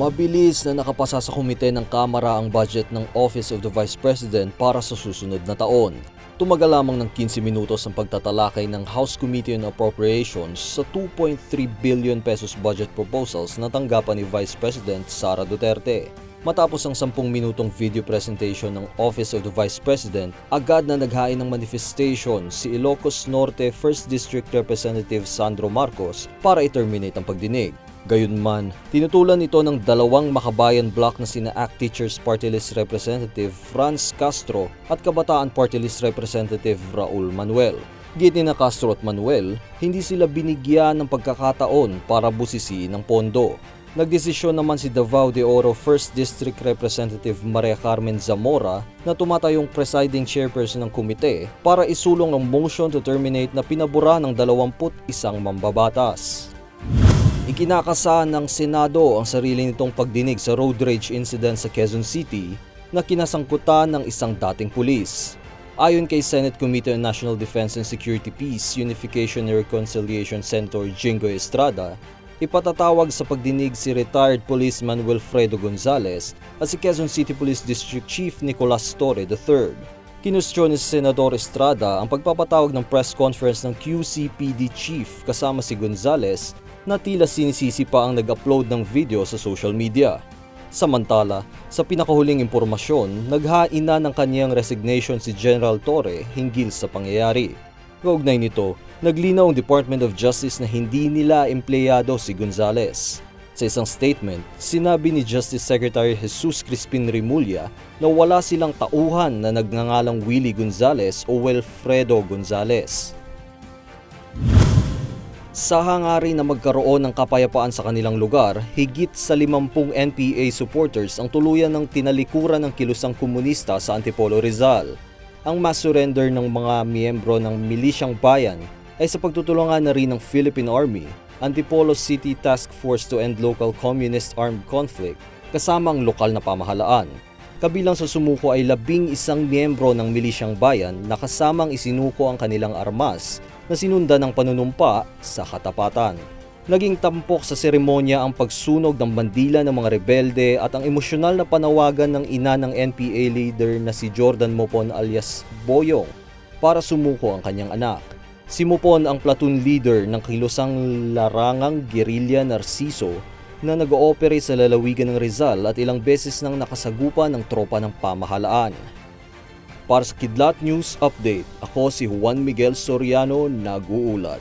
Mabilis na nakapasa sa komite ng Kamara ang budget ng Office of the Vice President para sa susunod na taon. Tumagal lamang ng 15 minutos ang pagtatalakay ng House Committee on Appropriations sa 2.3 billion pesos budget proposals na tanggapan ni Vice President Sara Duterte. Matapos ang 10 minutong video presentation ng Office of the Vice President, agad na naghain ng manifestation si Ilocos Norte 1st District Representative Sandro Marcos para i-terminate ang pagdinig. Gayunman, tinutulan ito ng dalawang makabayan block na sina ACT Teachers Party List Representative Franz Castro at Kabataan Party List Representative Raul Manuel. Giti na Castro at Manuel, hindi sila binigyan ng pagkakataon para busisiin ng pondo. Nagdesisyon naman si Davao de Oro 1st District Representative Maria Carmen Zamora na tumatayong presiding chairperson ng komite para isulong ang motion to terminate na pinabura ng 21 mambabatas. Ikinakasa ng Senado ang sarili nitong pagdinig sa road rage incident sa Quezon City na kinasangkutan ng isang dating pulis. Ayon kay Senate Committee on National Defense and Security Peace, Unification and Reconciliation Center Jingo Estrada, ipatatawag sa pagdinig si retired policeman Wilfredo Gonzales at si Quezon City Police District Chief Nicolas Torre III. Kinustyon ni Senador Estrada ang pagpapatawag ng press conference ng QCPD Chief kasama si Gonzales na tila sinisisi pa ang nag-upload ng video sa social media. Samantala, sa pinakahuling impormasyon, naghain na ng kanyang resignation si General Torre hinggil sa pangyayari. Kaugnay nito, naglinaw ang Department of Justice na hindi nila empleyado si Gonzales. Sa isang statement, sinabi ni Justice Secretary Jesus Crispin Rimulya na wala silang tauhan na nagngangalang Willie Gonzales o Wilfredo Gonzales. Sa hangarin na magkaroon ng kapayapaan sa kanilang lugar, higit sa 50 NPA supporters ang tuluyan ng tinalikuran ng kilusang komunista sa Antipolo Rizal. Ang mass surrender ng mga miyembro ng milisyang bayan ay sa pagtutulungan na rin ng Philippine Army, Antipolo City Task Force to End Local Communist Armed Conflict, kasama ang lokal na pamahalaan. Kabilang sa sumuko ay labing isang miyembro ng milisyang bayan na kasamang isinuko ang kanilang armas na sinundan ng panunumpa sa katapatan. Naging tampok sa seremonya ang pagsunog ng bandila ng mga rebelde at ang emosyonal na panawagan ng ina ng NPA leader na si Jordan Mopon alias Boyong para sumuko ang kanyang anak. Si Mopon ang platoon leader ng kilusang larangang Guerrilla Narciso na nag-ooperate sa lalawigan ng Rizal at ilang beses nang nakasagupa ng tropa ng pamahalaan. Para sa Kidlat News Update, ako si Juan Miguel Soriano, nag-uulat.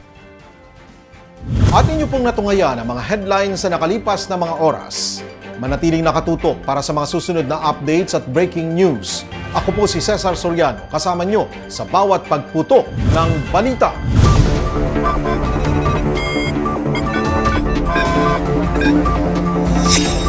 atin niyo pong natungayan ang mga headlines sa nakalipas na mga oras. Manatiling nakatutok para sa mga susunod na updates at breaking news. Ako po si Cesar Soriano, kasama niyo sa bawat pagputok ng balita. you